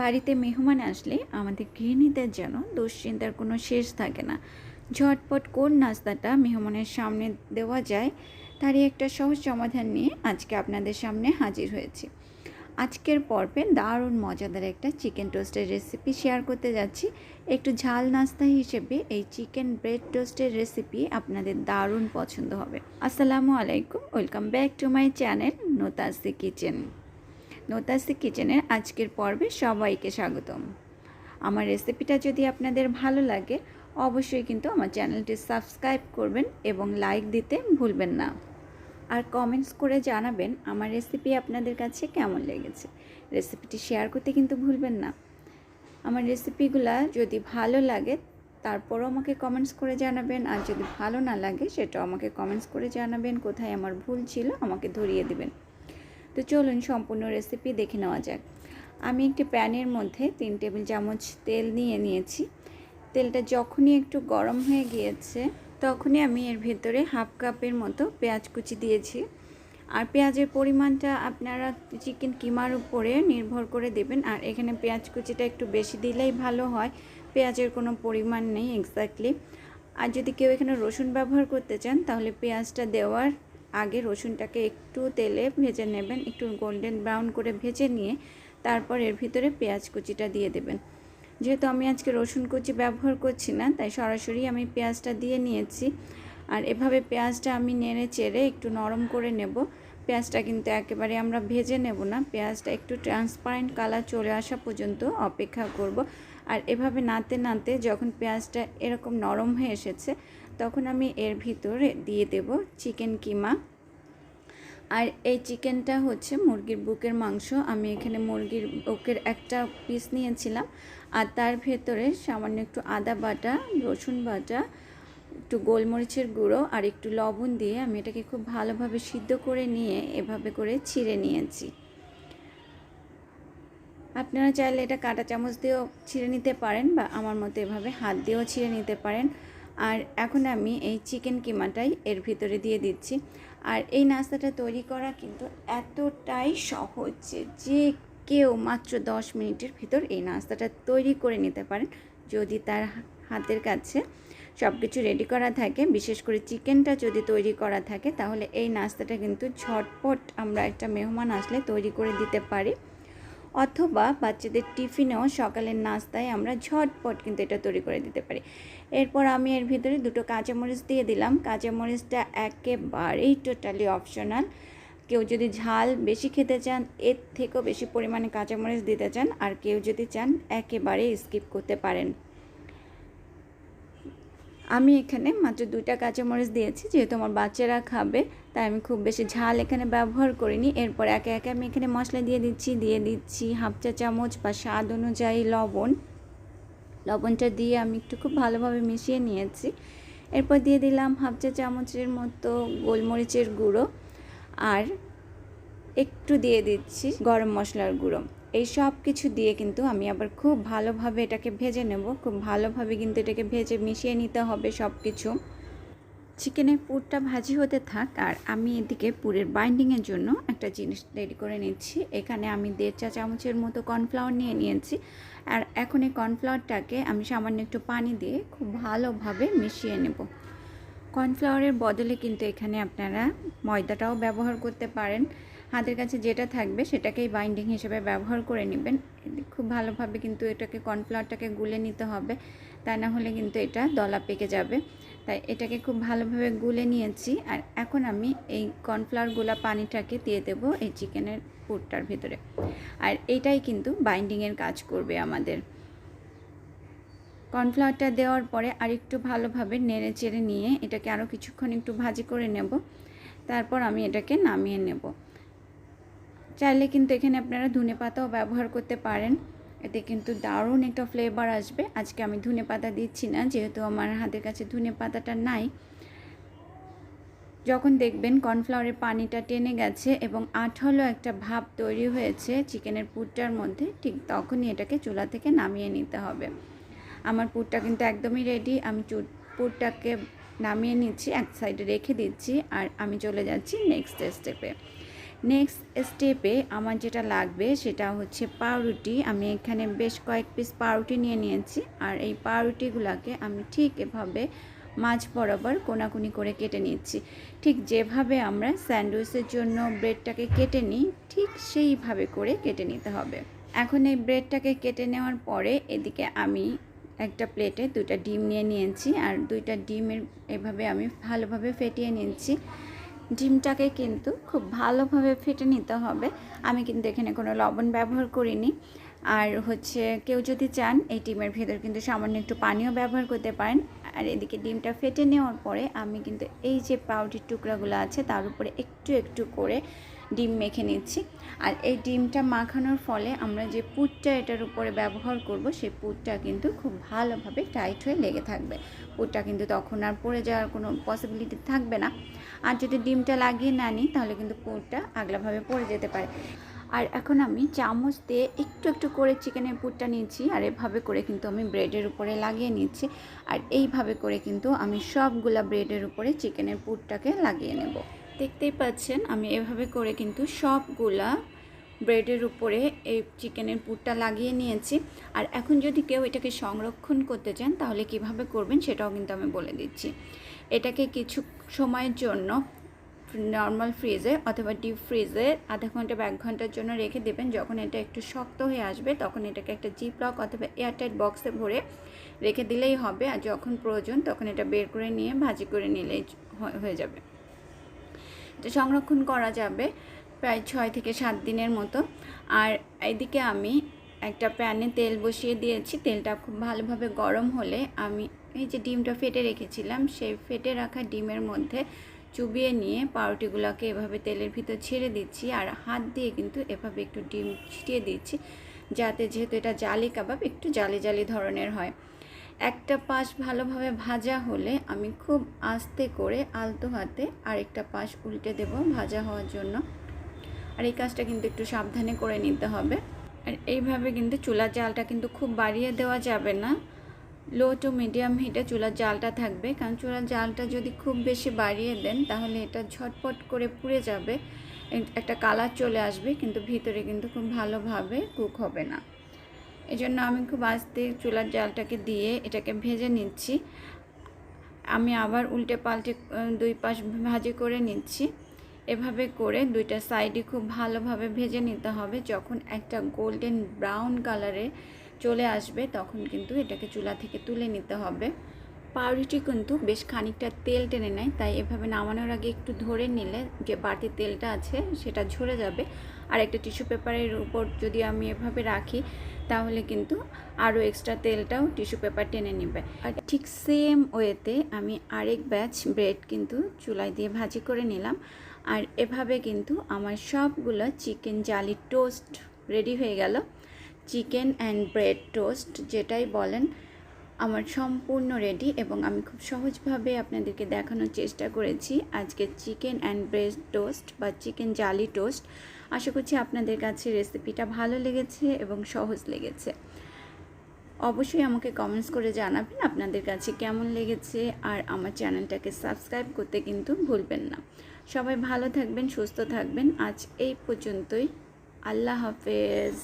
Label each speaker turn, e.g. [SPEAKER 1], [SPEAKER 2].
[SPEAKER 1] বাড়িতে মেহমান আসলে আমাদের গৃহিণীদের যেন দুশ্চিন্তার কোনো শেষ থাকে না। ঝটপট কোন নাস্তাটা মেহমানের সামনে দেওয়া যায় তারই একটা সহজ সমাধান নিয়ে আজকে আপনাদের সামনে হাজির হয়েছি। আজকের পর্বে দারুণ মজাদার একটা চিকেন টোস্টের রেসিপি শেয়ার করতে যাচ্ছি। একটু ঝাল নাস্তা হিসেবে এই চিকেন ব্রেড টোস্টের রেসিপি আপনাদের দারুণ পছন্দ হবে। আসসালামু আলাইকুম, welcome back to my channel Notasi kitchen. Notasi কিচেনের আজকের পর্বে সবাইকে স্বাগতম। আমার রেসিপিটা যদি আপনাদের ভালো লাগে, অবশ্যই কিন্তু আমার চ্যানেলটি সাবস্ক্রাইব করবেন এবং লাইক দিতে ভুলবেন না। আর কমেন্টস করে জানাবেন আমার রেসিপি আপনাদের কাছে কেমন লেগেছে। রেসিপিটি শেয়ার করতে কিন্তু ভুলবেন না। আমার রেসিপিগুলা যদি ভালো লাগে, তারপরও আমাকে কমেন্টস করে জানাবেন। আর যদি ভালো না লাগে, সেটাও আমাকে কমেন্টস করে জানাবেন। কোথায় আমার ভুল ছিল, আমাকে ধরিয়ে দিবেন। তো চলুন সম্পূর্ণ রেসিপি দেখে নেওয়া যাক। আমি একটি প্যানের মধ্যে তিন টেবিল চামচ তেল নিয়ে নিয়েছি। তেলটা যখনই একটু গরম হয়ে গিয়েছে, তখনই আমি এর ভেতরে হাফ কাপের মতো পেঁয়াজ কুচি দিয়েছি। আর পেঁয়াজের পরিমাণটা আপনারা চিকেন কিমার উপরে নির্ভর করে দেবেন। আর এখানে পেঁয়াজ কুচিটা একটু বেশি দিলেই ভালো হয়, পেঁয়াজের কোনো পরিমাণ নেই এক্স্যাক্টলি আর যদি কেউ এখানে রসুন ব্যবহার করতে চান, তাহলে পেঁয়াজটা দেওয়ার আগে রসুনটাকে একটু তেলে ভেজে নেবেন, একটু গোল্ডেন ব্রাউন করে ভেজে নিয়ে তারপর এর ভিতরে পেঁয়াজ কুচিটা দিয়ে দেবেন। যেহেতু আমি আজকে রসুন কুচি ব্যবহার করছি না, তাই সরাসরি আমি পেঁয়াজটা দিয়ে নিয়েছি। আর এভাবে পেঁয়াজটা আমি নেড়ে চেড়ে একটু নরম করে নেব। পেঁয়াজটা কিন্তু একেবারে আমরা ভেজে নেব না, পেঁয়াজটা একটু ট্রান্সপারেন্ট কালার চলে আসা পর্যন্ত অপেক্ষা করব। আর এভাবে নাতে নাতে যখন পেঁয়াজটা এরকম নরম হয়ে এসেছে তখন আমি এর ভিতরে দিয়ে দেব চিকেন কিমা। আর এই চিকেনটা হচ্ছে মুরগির বুকের মাংস। আমি এখানে মুরগির বুকের একটা পিস নিয়েছিলাম। আর তার ভেতরে সামান্য একটু আদা বাটা, রসুন বাটা, একটু গোলমরিচের গুঁড়ো আর একটু লবণ দিয়ে আমি এটাকে খুব ভালোভাবে সিদ্ধ করে নিয়ে এভাবে করে ছিঁড়ে নিয়েছি। আপনারা চাইলে এটা কাঁটা চামচ দিয়েও ছিঁড়ে নিতে পারেন বা আমার মতো এভাবে হাত দিয়েও ছিঁড়ে নিতে পারেন। আর এখন আমি এই চিকেন কিমাটাই এর ভিতরে দিয়ে দিচ্ছি। আর এই নাস্তাটা তৈরি করা কিন্তু এতটাই সহজ যে কেউ মাত্র দশ মিনিটের ভিতর এই নাস্তাটা তৈরি করে নিতে পারেন। যদি তার হাতের কাছে সব কিছু রেডি করা থাকে, বিশেষ করে চিকেনটা যদি তৈরি করা থাকে, তাহলে এই নাস্তাটা কিন্তু ঝটপট আমরা একটা মেহমান আসলে তৈরি করে দিতে পারি। অথবা বাচ্চাদের টিফিনেও সকালের নাস্তায় আমরা ঝটপট কিন্তু এটা তৈরি করে দিতে পারি। এরপর আমি এর ভিতরে দুটো কাঁচামরিচ দিয়ে দিলাম। কাঁচামরিচটা একেবারেই টোটালি অপশনাল কেউ যদি ঝাল বেশি খেতে চান, এর থেকেও বেশি পরিমাণে কাঁচামরিচ দিতে চান, আর কেউ যদি চান, একেবারেই স্কিপ করতে পারেন। আমি এখানে মাত্র দুইটা কাঁচামরিচ দিয়েছি, যেহেতু আমার বাচ্চারা খাবে, তাই আমি খুব বেশি ঝাল এখানে ব্যবহার করিনি। এরপর একে একে আমি এখানে মশলা দিয়ে দিচ্ছি দিয়ে দিচ্ছি হাফ চা চামচ বা স্বাদ অনুযায়ী লবণ। লবণটা দিয়ে আমি একটু খুব ভালোভাবে মিশিয়ে নিয়েছি। এরপর দিয়ে দিলাম হাফ চা চামচের মতো গোলমরিচের গুঁড়ো। আর একটু দিয়ে দিচ্ছি গরম মশলার গুঁড়ো। এই সব কিছু দিয়ে কিন্তু আমি আবার খুব ভালোভাবে এটাকে ভেজে নেব। খুব ভালোভাবে কিন্তু এটাকে ভেজে মিশিয়ে নিতে হবে সব কিছু চিকেনের পুরটা ভাজি হতে থাক আর আমি এদিকে পুরের বাইন্ডিংয়ের জন্য একটা জিনিস রেডি করে নিচ্ছি। এখানে আমি দেড় চা চামচের মতো কর্নফ্লাওয়ার নিয়ে নিয়েছি। আর এখন এই কর্নফ্লাওয়ারটাকে আমি সামান্য একটু পানি দিয়ে খুব ভালোভাবে মিশিয়ে নেব। কর্নফ্লাওয়ারের বদলে কিন্তু এখানে আপনারা ময়দাটাও ব্যবহার করতে পারেন। হাতের কাছে যেটা থাকবে সেটাকেই বাইন্ডিং হিসেবে ব্যবহার করে নেবেন। খুব ভালোভাবে কিন্তু এটাকে কর্নফ্লাওয়ারটাকে গুলে নিতে হবে, তা না হলে কিন্তু এটা দলা পেকে যাবে। তাই এটাকে খুব ভালোভাবে গুলে নিয়েছি, আর এখন আমি এই কর্নফ্লাওয়ারগুলা পানিটাকে দিয়ে দেব এই চিকেনের পুরটার ভিতরে। আর এটাই কিন্তু বাইন্ডিংয়ের কাজ করবে আমাদের। কর্নফ্লাওয়ারটা দেওয়ার পরে আরেকটু ভালোভাবে নেড়ে চেড়ে নিয়ে এটাকে আরও কিছুক্ষণ একটু ভাজি করে নেব। তারপর আমি এটাকে নামিয়ে নেব। চাইলে কিন্তু এখানে আপনারা ধনে পাতাও ব্যবহার করতে পারেন। এতে কিন্তু দারুণ একটা ফ্লেভার আসবে। আজকে আমি ধনে পাতা দিচ্ছি না, যেহেতু আমার হাতের কাছে ধনে পাতাটা নাই। যখন দেখবেন কর্নফ্লাওয়ারের পানিটা টেনে গেছে এবং আঠালো একটা ভাব তৈরি হয়েছে চিকেনের পুরটার মধ্যে, ঠিক তখনই এটাকে চুলা থেকে নামিয়ে নিতে হবে। আমার পুরটা কিন্তু একদমই রেডি আমি চু পুরটাকে নামিয়ে নিচ্ছি, এক সাইডে রেখে দিচ্ছি, আর আমি চলে যাচ্ছি নেক্সট স্টেপে নেক্সট স্টেপে আমার যেটা লাগবে সেটা হচ্ছে পাউরুটি। আমি এখানে বেশ কয়েক পিস পাউরুটি নিয়ে নিয়েছি। আর এই পাউরুটিগুলোকে আমি ঠিক এভাবে মাছ বরাবর কোনাকুনি করে কেটে নিচ্ছি। ঠিক যেভাবে আমরা স্যান্ডউইচের জন্য ব্রেডটাকে কেটে নিই, ঠিক সেইভাবে করে কেটে নিতে হবে। এখন এই ব্রেডটাকে কেটে নেওয়ার পরে এদিকে আমি একটা প্লেটে দুইটা ডিম নিয়ে নিয়েছি। আর দুইটা ডিমের এভাবে আমি ভালোভাবে ফেটিয়ে নিচ্ছি। ডিমটাকে কিন্তু খুব ভালোভাবে ফেটে নিতে হবে। আমি কিন্তু এখানে কোনো লবণ ব্যবহার করিনি। আর হচ্ছে কেউ যদি চান, এই ডিমের ভেতর কিন্তু সামান্য একটু পানিও ব্যবহার করতে পারেন। আর এদিকে ডিমটা ফেটে নেওয়ার পরে আমি কিন্তু এই যে পাউডির টুকরাগুলো আছে, তার উপরে একটু একটু করে ডিম মেখে নিচ্ছি। আর এই ডিমটা মাখানোর ফলে আমরা যে পুরটা এটার উপরে ব্যবহার করব, সেই পুরটা কিন্তু খুব ভালোভাবে টাইট হয়ে লেগে থাকবে। পুরটা কিন্তু তখন আর পড়ে যাওয়ার কোনো পসিবিলিটি থাকবে না। আর যদি ডিমটা লাগিয়ে না নিই, তাহলে কিন্তু পুরটা আগলাভাবে পড়ে যেতে পারে। আর এখন আমি চামচ দিয়ে একটু একটু করে চিকেনের পুরটা নিচ্ছি আর এভাবে করে কিন্তু আমি ব্রেডের উপরে লাগিয়ে নিচ্ছি আর এইভাবে করে কিন্তু আমি সবগুলা ব্রেডের উপরে চিকেনের পুরটাকে লাগিয়ে নেব। দেখতেই পাচ্ছেন, আমি এভাবে করে কিন্তু সবগুলা ব্রেডের উপরে এই চিকেনের পুরটা লাগিয়ে নিয়েছি। আর এখন যদি কেউ এটাকে সংরক্ষণ করতে চান, তাহলে কীভাবে করবেন সেটাও কিন্তু আমি বলে দিচ্ছি। এটাকে কিছু সময়ের জন্য নর্মাল ফ্রিজে অথবা ডিপ ফ্রিজে আধা ঘণ্টা বা এক ঘণ্টার জন্য রেখে দেবেন। যখন এটা একটু শক্ত হয়ে আসবে, তখন এটাকে একটা জিপ লক অথবা এয়ারটাইট বক্সে ভরে রেখে দিলেই হবে। আর যখন প্রয়োজন, তখন এটা বের করে নিয়ে ভাজি করে নিলেই হয়ে যাবে। এটা সংরক্ষণ করা যাবে। প্রায় ছয় থেকে সাত দিনের মতো। আর এদিকে আমি একটা প্যানে তেল বসিয়ে দিয়েছি। তেলটা খুব ভালোভাবে গরম হলে আমি এই যে ডিমটা ফেটে রেখেছিলাম, সেই ফেটে রাখা ডিমের মধ্যে চুবিয়ে নিয়ে পাউরুটিগুলোকে এভাবে তেলের ভিতর ছেড়ে দিচ্ছি। আর হাত দিয়ে কিন্তু এভাবে একটু ডিম ছিটিয়ে দিচ্ছি, যাতে যেহেতু এটা জালি কাবাব, একটু জালি জালি ধরনের হয়। একটা পাশ ভালোভাবে ভাজা হলে আমি খুব আস্তে করে আলতো হাতে আরেকটা পাশ উল্টে দেব ভাজা হওয়ার জন্য। আর এই কাজটা কিন্তু একটু সাবধানে করে নিতে হবে। আর এইভাবে কিন্তু চুলার জালটা কিন্তু খুব বাড়িয়ে দেওয়া যাবে না। লো টু মিডিয়াম হিটে চুলার জালটা থাকবে। কারণ চুলার জালটা যদি খুব বেশি বাড়িয়ে দেন, তাহলে এটা ঝটপট করে পুড়ে যাবে। একটা কালার চলে আসবে, কিন্তু ভিতরে কিন্তু খুব ভালোভাবে কুক হবে না। এজন্য আমি খুব আস্তে চুলার জালটাকে দিয়ে এটাকে ভেজে নিচ্ছি। আমি আবার উল্টে পাল্টে দুই পাশ ভাজি করে নিচ্ছি। এভাবে করে দুইটা সাইডে খুব ভালোভাবে ভেজে নিতে হবে। যখন একটা গোল্ডেন ব্রাউন কালারে চলে আসবে, তখন কিন্তু এটাকে চুলা থেকে তুলে নিতে হবে। পাউরুটি কিন্তু বেশ খানিকটা তেল টেনে নেয়, তাই এভাবে নামানোর আগে একটু ধরে নিলে যে বাড়তি তেলটা আছে সেটা ঝরে যাবে। আর একটা টিস্যু পেপারের উপর যদি আমি এভাবে রাখি, তাহলে কিন্তু আরও এক্সট্রা তেলটাও টিস্যু পেপার টেনে নেবে। আর ঠিক সেম ওয়েতে আমি আরেক ব্যাচ ব্রেড কিন্তু চুলায় দিয়ে ভাজি করে নিলাম। আর এভাবে কিন্তু আমার সবগুলো চিকেন জালি টোস্ট রেডি হয়ে গেল। চিকেন অ্যান্ড ব্রেড টোস্ট যেটাই বলেন, আমার সম্পূর্ণ রেডি এবং আমি খুব সহজভাবে আপনাদেরকে দেখানোর চেষ্টা করেছি আজকে চিকেন অ্যান্ড ব্রেড টোস্ট বা চিকেন জালি টোস্ট। আশা করছি আপনাদের কাছে রেসিপিটা ভালো লেগেছে এবং সহজ লেগেছে। অবশ্যই আমাকে কমেন্টস করে জানাবেন আপনাদের কাছে কেমন লেগেছে আর আমার চ্যানেলটাকে সাবস্ক্রাইব করতে কিন্তু ভুলবেন না। সবাই ভালো থাকবেন সুস্থ থাকবেন। আজ এই পর্যন্তই। আল্লাহ হাফেজ।